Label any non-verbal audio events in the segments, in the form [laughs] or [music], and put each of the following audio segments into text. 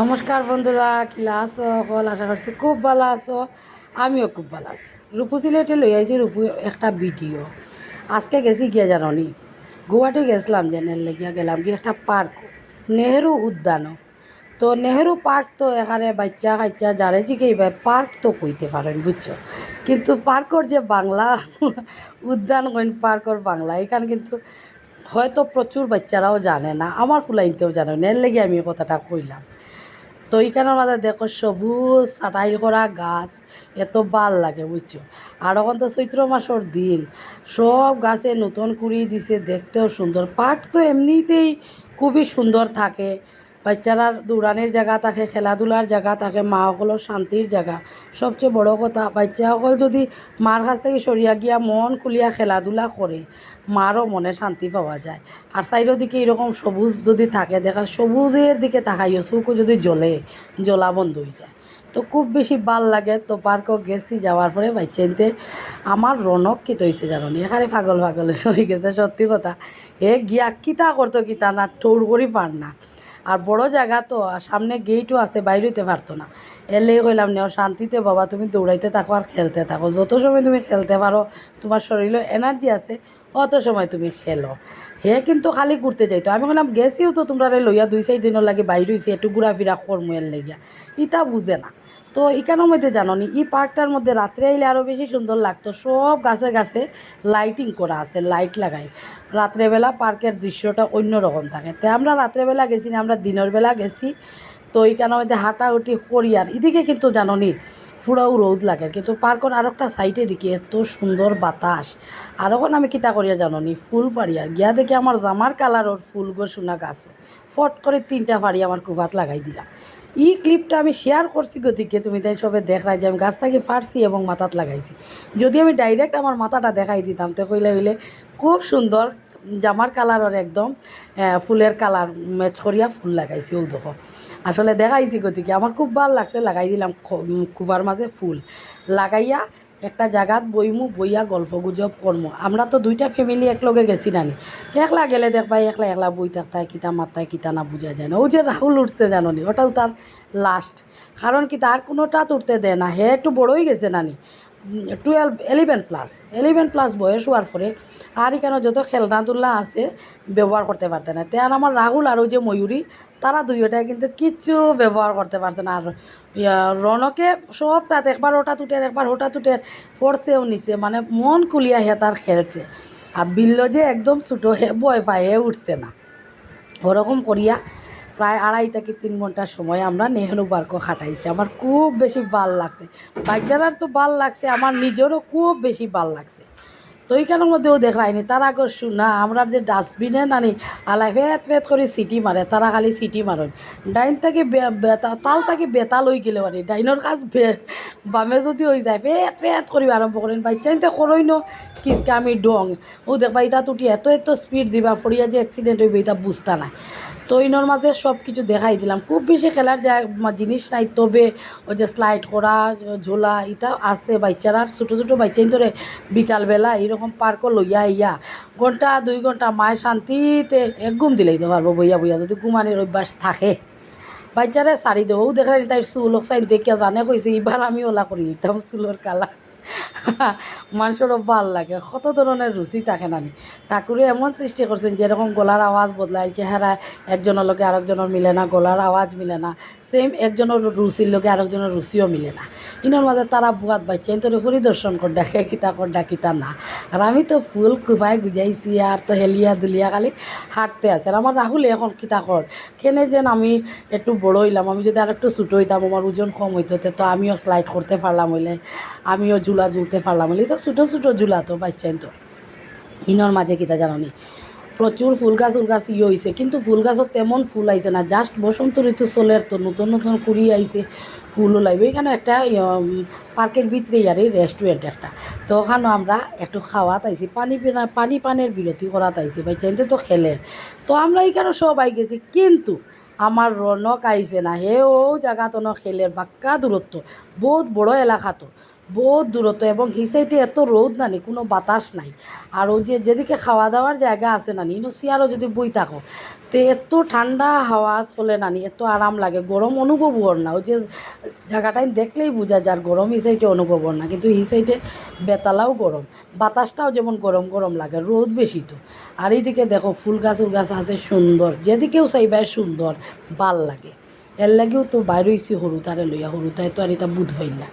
নমস্কার বন্ধুরা কিলা আছো? সকল আশা করছি খুব ভালো আছো। আমিও খুব ভালো আছি। রূপু সিলেটে লই আইছি, রূপু একটা ভিডিও। আজকে গেছি গিয়া জানো গুয়াহাটি গেছিলাম জেনের লেগিয়া, গেলাম গিয়ে একটা পার্ক। নেহেরু উদ্যান। তো নেহেরু পার্ক তো এখানে বাচ্চা কাচ্চা যারে জিকেইবে পার্ক তো কইতে পারেন, বুঝছ? কিন্তু পার্কর যে বাংলা, উদ্যান কইন পার্কর বাংলা, এখানে কিন্তু হয়তো প্রচুর বাচ্চারাও জানে না। আমার ফুলাইনতেও জানে না। এর লেগে আমি কথাটা কইলাম। তো এইখানের মাঝে দেখো সবুজ সাটাইল করা গাছ, এত ভালো লাগে বুঝছ। আর ওখান তো চৈত্র মাসের দিন, সব গাছে নতুন কুড়ি দিছে, দেখতেও সুন্দর। পাট তো এমনিতেই খুবই সুন্দর থাকে। বাচ্চারা দৌড়ানির জায়গা থাকে, খেলাধুলার জায়গা থাকে মা সকলের শান্তির জায়গা। সবচেয়ে বড় কথা বাচ্চা সকল যদি মার কাছ থেকে সরিয়া গিয়া মন খুলিয়া খেলাধুলা করে মারও মনে শান্তি পাওয়া যায়। আর সাইডের দিকে এরকম সবুজ যদি থাকে, দেখা সবুজের দিকে তাকাইও, চৌকো যদি জ্বলে, জ্বলা বন্ধ হয়ে যায়। তো খুব বেশি ভালো লাগে তো পার্কও গেছি যাওয়ার পরে বাইচেনতে আমার রনক কী তৈছে জানো এখানে পাগল পাগল হয়ে গেছে, সত্যি কথা। এ গিয়া কিতা করতো কিতা না ঠৌর করি পার না। আর বড় জায়গা তো, আর সামনে গেটও আছে, বাইরেতে পারতো না। এলেই কইলাম, নেও, শান্তিতে বাবা, তুমি দৌড়াইতে থাকো আর খেলতে থাকো। যত সময় তুমি খেলতে পারো, তোমার শরীরে এনার্জি আছে, অত সময় তুমি খেলো। হে কিন্তু খালি ঘুরতে যাইতো। আমি বললাম গেছিও তো তোমরা লইয়া দুই চার লাগে বাইর হয়েছি একটু ঘোরাফেরা কর্ম এর লেগিয়া। ইটা বুঝে না। তো এখানের মধ্যে জানো নি এই পার্কটার মধ্যে রাত্রে আইলে আরও বেশি সুন্দর লাগতো। সব গাছে গাছে লাইটিং করা আছে লাইট লাগাই। রাত্রেবেলা পার্কের দৃশ্যটা অন্যরকম থাকে। তো আমরা রাত্রেবেলা গেছি না, আমরা দিনের বেলা গেছি। তো এইখানের মধ্যে হাঁটাহুটি করি আর এদিকে কিন্তু জানো নি ফুরাও রোদ লাগে। কিন্তু পার্কর আর একটা সাইডে দিকে এত সুন্দর বাতাস। আর এখন আমি কিতা করিয়া জানো নি ফুল পাড়িয়া গিয়া দেখি আমার জামার কালারর ফুল গো গাছ ফট করে তিনটা ফাড়ি আমার কুবাত লাগাই দিলাম। এই ক্লিপটা আমি শেয়ার করছি গতিকে তুমি তাই সবে দেখাই যে আমি গাছটাকে ফাটছি এবং মাথাত লাগাইছি। যদি আমি ডাইরেক্ট আমার মাথাটা দেখাই দিতাম, তো কইলে হইলে খুব সুন্দর জামার কালারের একদম ফুলের কালার ম্যাচ করিয়া ফুল লাগাইছি ও দেখো। আসলে দেখাইছি গতিকে, আমার খুব ভালো লাগছে, লাগাই দিলাম খুবার মাঝে ফুল। লাগাইয়া একটা জায়গাত বইমু, বইয়া গল্প গুজব করমু আমরা তো দুইটা ফ্যামিলি একলগে গেছি নানি। একলা গেলে দেখবাই একলা একলা বই থাকতায় কিতা মাত্তায় কিতা না বুঝা যায় না। ও যে রাহুল উঠছে জানো নি, ওটাও তার লাস্ট কারণ কি তার কোনোটা উঠতে দেয় না, হে একটু বড়ই গেছে নানি। Twelve eleven plus eleven plus বয়স হওয়ার পরে আর এখানে যত খেলনা খেলনাধুলা আছে ব্যবহার করতে পারতে না। তেমন আমার রাহুল আর ওই যে ময়ূরী তারা দুইটাই কিন্তু কিচ্ছু ব্যবহার করতে পারছে না। আর রনকে সব তাত একবার ওটা তুটের, একবার ওটা তুটের, ফোর্সেও নিছে মানে মন খুলিয়া হে তার খেলছে। আর বিল্ল যে একদম ছোটো হে ভয় পায় হে উঠছে না। ওরকম করিয়া প্রায় আড়াই থেকে তিন ঘণ্টার সময় আমরা নেহেরু পার্কও খাটাইছি। আমার খুব বেশি ভালো লাগছে। বাচ্চারার তো ভালো লাগছে, আমার নিজেরও খুব বেশি ভালো লাগছে। তো এইখানের মধ্যেও দেখায়নি তারা আগর শুনা, আমরা যে ডাস্টবিনে নানি, আলাই ফেত ফেত করে সিটি মারে, তারা খালি সিটি মারেন। ডাইন থেকে তাল থেকে বেতা লই গেলে মানে ডাইনের কাজ বামে যদি হয়ে যায় ফেত ফেত করিব আরম্ভ করেন বাচ্চাইতে করই ন কিসকে আমি ডং ও দেখবা ইটা তুটি এত এত স্পিড দিবা ফরিয়া যে অ্যাক্সিডেন্ট হইবে এটা বুঝতা না তো ইনোর মাঝে সব কিছু দেখাই দিলাম। খুব বেশি খেলার যা জিনিস নাই, তবে ওই যে স্লাইড করা, ঝোলা এটা আছে বাচ্চারা, ছোটো ছোটো বাচ্চাই ধরে বিকালবেলা এইরকম পার্কও লইয়া ইয়া ঘণ্টা, দুই ঘণ্টা মায় শান্তিতে এক ঘুম দিলেই তো পারব বইয়া বইয়া, যদি ঘুমানির অভ্যাস থাকে। বাচ্চারে সারি দেবো দেখলেন তাই চুল চাইন দেখিয়া জানে কইছে এবার আমি ওলা করে দিতাম চুলোর কালার। [laughs] মানুষেরও ভালো লাগে, কত ধরনের রুচি থাকে নানি। ঠাকুরে এমন সৃষ্টি করছেন যেরকম গলার আওয়াজ বদলায় চেহারা একজনের লগে আরেকজনের মিলে না গলার আওয়াজ মিলে না সেম একজনের রুচির লগে আরেকজনের রুচিও মিলে না। ইনোর মাঝে তারা বুয়াত বাচ্চা তোরে পরিদর্শন কর দেখে কিতা কর ডাকিতা না। আর আমি তো ফুল কুবাই গুজাইছি আর তো হেলিয়া দুলিয়া খালি হাঁটতে আছে। আর আমার রাহুল এখন কিতা কর কেনে যেন আমি একটু বড় হইলাম, আমি যদি আর একটু ছোটো হইতাম আমার ওজন কম হইতো, তো আমিও স্লাইড করতে পারলাম হইলে, আমিও ঝুলা ঝুলতে পারলাম। হইলে তো ছোটো ছোটো ঝুলা তো বাচ্চাইন তো। ইনর মাঝে কিতা জানি প্রচুর ফুল গাছ উল গাছ ইয়ে হয়েছে কিন্তু ফুল গাছত তেমন ফুল আইছে না। জাস্ট বসন্ত ঋতু চলের তো, নতুন নতুন কুড়ি আইছে ফুলও লাগবে এখানে একটা পার্কের ভিতরে আর এই রেস্টুরেন্ট একটা। তো ওখানে আমরা একটু খাওয়াত আইছি, পানি পিনা, পানি পানের বিরতি করাত আইছি ভাই চাইতে তো খেলে। তো আমরা এখানে সব আই গেছি, কিন্তু আমার রনক আইছে না। হে ও জায়গা তো খেলের বাক্কা দূরত্ব, বহুত বড় এলাকা তো। বহুত দূরত্ব এবং হি সাইডে এত রোদ নানি, কোনো বাতাস নাই। আর ওই যে যেদিকে খাওয়া দাওয়ার জায়গা আছে নানি, ইনো চেয়ারও যদি বই থাকো, তো এত ঠান্ডা হাওয়া চলে নানি, এত আরাম লাগে, গরম অনুভব হর না। ওই যে জায়গাটাই দেখলেই বোঝা যার গরম ই সাইডে অনুভব হর না, কিন্তু ই সাইডে বেতালাও গরম, বাতাসটাও যেমন গরম গরম লাগে, রোদ বেশি তো। আর এইদিকে দেখো ফুল গাছ উল গাছ আছে সুন্দর, যেদিকেও চাইবাই সুন্দর, ভালো লাগে। এর লাগেও তো বাইরে হয়েছি সরু তারে লইয়া সরু তাই তো আর এটা বুধ পাইল না।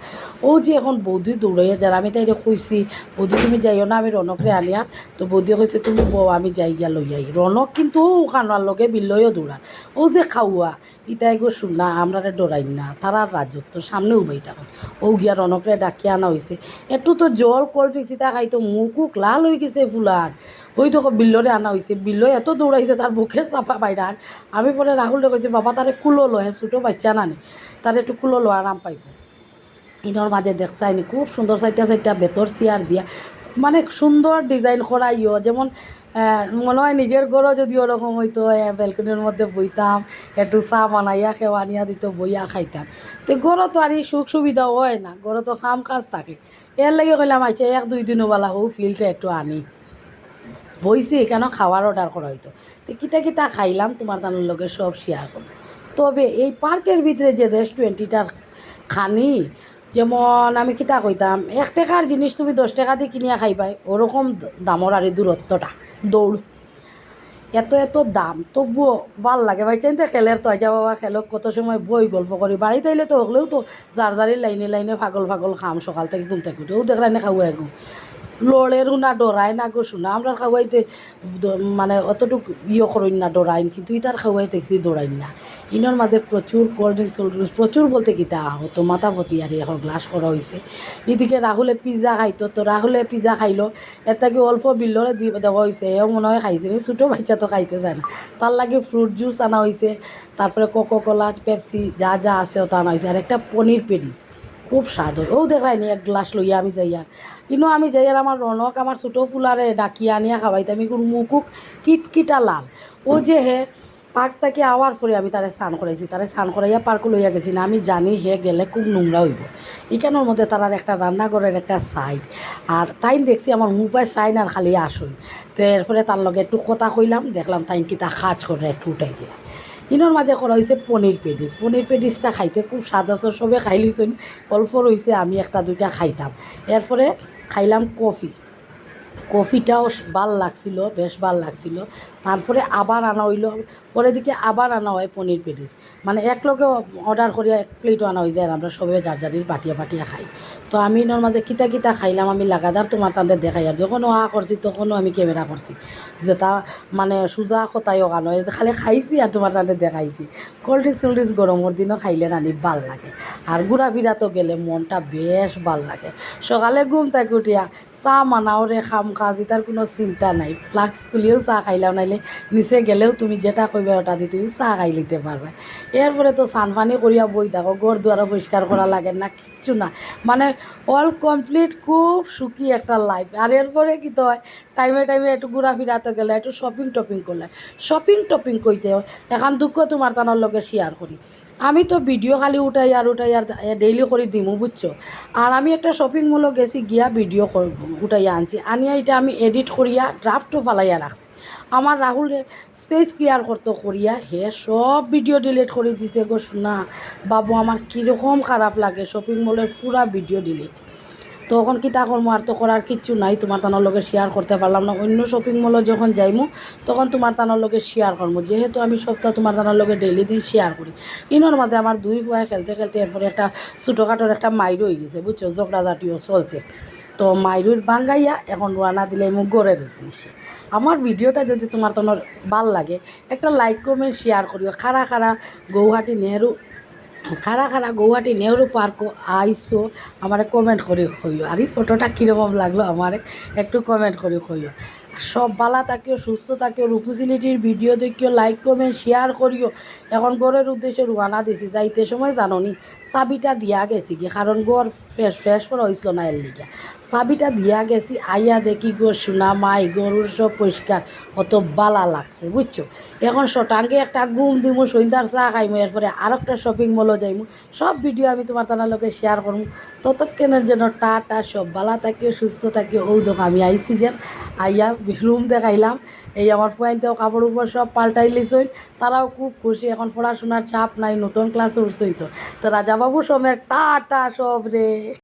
ও যে এখন বৌদি দৌড়াইয়া যার আমি তাই কইছি বৌদি, তুমি যাইও না, আমি রনকরে আনিয়া তো বৌদি কইছে তুমি বউ আমি যাই গিয়া লই আই রনক কিন্তু ও খানোয়ার লগে বিলয়ও দৌড়া ও যে খাওয়া ইটাই গো শুনা আমরা ডরাই না তারা রাজত্ব সামনে উবাই থাকুন। ও গিয়া রনকরে ডাকিয়া আনা হয়েছে একটু তো জল কোল্ড ড্রিঙ্কস খাই তো মুখুক লাল হয়ে গেছে ফুলার ওই তো বিল্লরে আনা হয়েছে বিল্ল এত দৌড়াইছে, তার বুকে চাপা বাইরান আমি পরে রাহুল কইছি, বাবা, তারে কুলো লয় ছোটো বাচ্চা নানি তার একটু কুলো লো, আরাম পাইব। ইনর মাঝে দেখছাইনি খুব সুন্দর চাইটা চাইটা বেতর চেয়ার দিয়া। মানে সুন্দর ডিজাইন করা ইয়ে যেমন মনে হয় নিজের ঘরও যদি ওরকম হইতো ব্যালকনির মধ্যে বইতাম, একটু চা বানাইয়া খেওয়া আনিয়া দিত, বইয়া খাইতাম। তো ঘরও তো আর সুখ সুবিধা হয় না ঘরে তো কাম কাজ থাকে। এর লাগে কইলাম আচ্ছা এক দুই দিনও বেলা হোক ফিল্ডটা একটু আনি। বইছি, কেন খাওয়ার অর্ডার করা হইতো? তো কিতা কিতা খাইলাম, তোমার তানোর লগে সব শেয়ার করব তবে এই পার্কের ভিতরে যে রেস্টুরেন্টটার খানি, যেমন আমি কিতা কইতাম, এক টাকার জিনিস তুমি দশ টাকা দিয়ে কিনিয়া খাইবাই, ওরকম দামর আর দূরত্বটা, দৌড়। এত এত দাম, তবুও ভালো লাগে ভাই চাইতে খেলের তো আইজা বাবা খেলক কত সময় বই গল্প করি, বাড়িতে আইলে তো হলেও তো যার যারি লাইনে লাইনে পাগল ফাগল খাম, সকাল থেকে ঘুম থেকে উঠে, ও দেখলাই না খাওয়া গো লড়েরও না ডরায় না গো শোনা আমরা খাওয়াইতে মানে অতটুকু ইয়ে করইন না, ডরাইন, কিন্তু ইতার খাওয়াই দেখছি ডরাইন না। ইনোর মাঝে প্রচুর কোল্ড ড্রিঙ্কস কোল্ড ড্রিঙ্কস প্রচুর বলতে কিতা হতো মাথা ভতি আর এখন গ্লাস করা হয়েছে এদিকে রাহুলে পিজা খাইতো তো রাহুলে পিজা খাইলো এটাকে অল্প বিল্লরে দি দেওয়া হয়েছে এও মনে হয় খাইছে কিন্তু ছোটো বাচ্চা তো খাইতে চায় না। তার লাগে ফ্রুট জুস আনা হয়েছে তারপরে কোকো কোলা পেপসি যা যা আছে ওটা আনা হয়েছে আর একটা পনির পেডিস খুব স্বাদ হয় ও দেখাই নি, এক গ্লাস লইয়া আমি যাই আর ইনো আমি যাই আর আমার রনক আমার ছোটো ফুলারে ডাকিয়া আনিয়া খাওয়াইতে আমি কোনো মুকুক কিটকিটা লাল। ও যে হে পার্ক থেকে আওয়ার পরে আমি তারে স্নান করাইছি তারে স্নান করাইয়া পার্ক লইয়া গেছি না আমি জানি হে গেলে খুব নোংরা হইব এখানের মধ্যে তার একটা রান্নাঘরের একটা সাইড আর তাই দেখছি আমার মুপায় সাইন আর খালি আসুন তো এরপরে তার লগে একটু কথা কইলাম দেখলাম তাই কি তা খাজ করে একটু উঠাই দিলাম ইনোর মাঝে করা হয়েছে পনির পেডিস পনির পেডিসটা খাইতে খুব স্বাদ আছে, সবে খাই লিছেন অল্প রয়েছে আমি একটা দুইটা খাইতাম। এরপরে খাইলাম কফি। কফিটাও ভালো লাগছিল, বেশ ভালো লাগছিল। তারপরে আবার আনা হইল, পরে দিকে আবার আনা হয় পনির পেটিস। মানে এক লগে অর্ডার করিয়া এক প্লেটও আনা হয়ে যায় আমরা সবে যার যারির পাটিয়া পাটিয়া খাই। তো আমি এর মাঝে কিতা কিতা খাইলাম, আমি লাগাতার তোমার তাদের দেখাই আর যখন ওয়া করছি, তখনও আমি ক্যামেরা করছি। যে তা মানে সোজা কথাইও গানো খালি খাইছি আর তোমার তাদের দেখাইছি। কোল্ড ড্রিঙ্কস কোল্ড ড্রিঙ্কস গরমের দিনও খাইলে নানি ভালো লাগে। আর ঘুরা ফিরা তো গেলে মনটা বেশ ভালো লাগে। সকালে ঘুম থেকে উঠিয়া চা মানাও রে খাম কাজ তার কোনো চিন্তা নাই। ফ্লাক্স খুলিও চা খাইলাও, নাইলে নিচে গেলেও তুমি যেটা কইবে ওটা দিয়ে তুমি চা খাই লিতে পারবে এরপরে তো চান পানি করিয়া বই থাকো ঘর দুয়ারও পরিষ্কার করা লাগে না কিচ্ছু না। মানে অল কমপ্লিট খুব সুখী একটা লাইফ আর এরপরে কি তো হয় টাইমে টাইমে একটু ঘোরাফেরা তো গেলে, একটু শপিং টপিং করলে। শপিং টপিং কইতে এখন দুঃখ তোমার তানোর লগে শেয়ার করি। আমি তো ভিডিও খালি উঠাই আর উঠাই আর ডেইলি করে দিমু, বুঝছ? আর আমি একটা শপিং মলও গেছি, গিয়া ভিডিও উঠাইয়া আনছি। আনিয়া এটা আমি এডিট করিয়া ড্রাফটও ফালাইয়া রাখছি। আমার রাহুল স্পেস ক্লিয়ার করতে করিয়া, হে, সব ভিডিও ডিলিট করে দিছে গো শোনা বাবু, আমার কীরকম খারাপ লাগে শপিং মলের পুরা ভিডিও ডিলিট তখন কিতা করব আর তো করার কিচ্ছু নাই, তোমার তানোর লগে শেয়ার করতে পারলাম না। অন্য শপিং মলে যখন যাইমু, তখন তোমার তানোর লগে শেয়ার করব যেহেতু আমি সপ্তাহ তোমার তানোর লগে ডেইলি দিন শেয়ার করি। ইনোর মাঝে আমার দুই ফুয়া খেলতে খেলতে এরপরে একটা ছোটোখাটোর একটা মাইরও হয়ে গেছে, বুঝছ? ঝগড়া জাতীয় চলছে। তো মাইরুর বাঙ্গাইয়া এখন রানা দিলে মুখ গড়ের উদ্দেশ্যে আমার ভিডিওটা যদি তোমার তোমার ভালো লাগে, একটা লাইক কমেন্ট শেয়ার করিও। খারা খারা গৌহাটি নেহরু খারা খারা গৌহাটি নেহরু পার্ক আইসো আমারে কমেন্ট করে কইও। আর এই ফটোটা কীরকম লাগল আমারে একটু কমেন্ট করে কইও। সব বালা থাকিও, সুস্থ থাকিও রূপসিলিটির ভিডিও দেখিও লাইক কমেন্ট শেয়ার করিও। এখন গড়ের উদ্দেশ্যে রুয়ানা দিছি, যাইতে সময় জাননি, চাবিটা দিয়া গেছি কি কারণ গড় ফ্রেশ ফ্রেশ করা হয়েছিল না এর লিগা। চাবিটা দিয়া গেছি আইয়া দেখি গো সোনা, মাই গরুর সব পরিষ্কার অত বালা লাগছে, বুঝছ? এখন শটাঙ্গে একটা গুম দিমু সন্ধ্যার চা খাইমু, এরপরে আর একটা শপিং মলও যাইমু। সব ভিডিও আমি তোমার তানার লোকে শেয়ার করব ততক্ষণের জন্য টা টা সব বালা থাকিও, সুস্থ থাকিও ও দেখো আমি আইসি যেন। আইয়া রুম দেখাইলাম, এই আমার ফুয়াইনতেও কাপড় উপর সব পাল্টাই লিছই তারাও খুব খুশি, এখন পড়াশোনার চাপ নাই, নতুন ক্লাসে উঠছই তো। তো রাজাবাবু সমেত টা টা সব রে।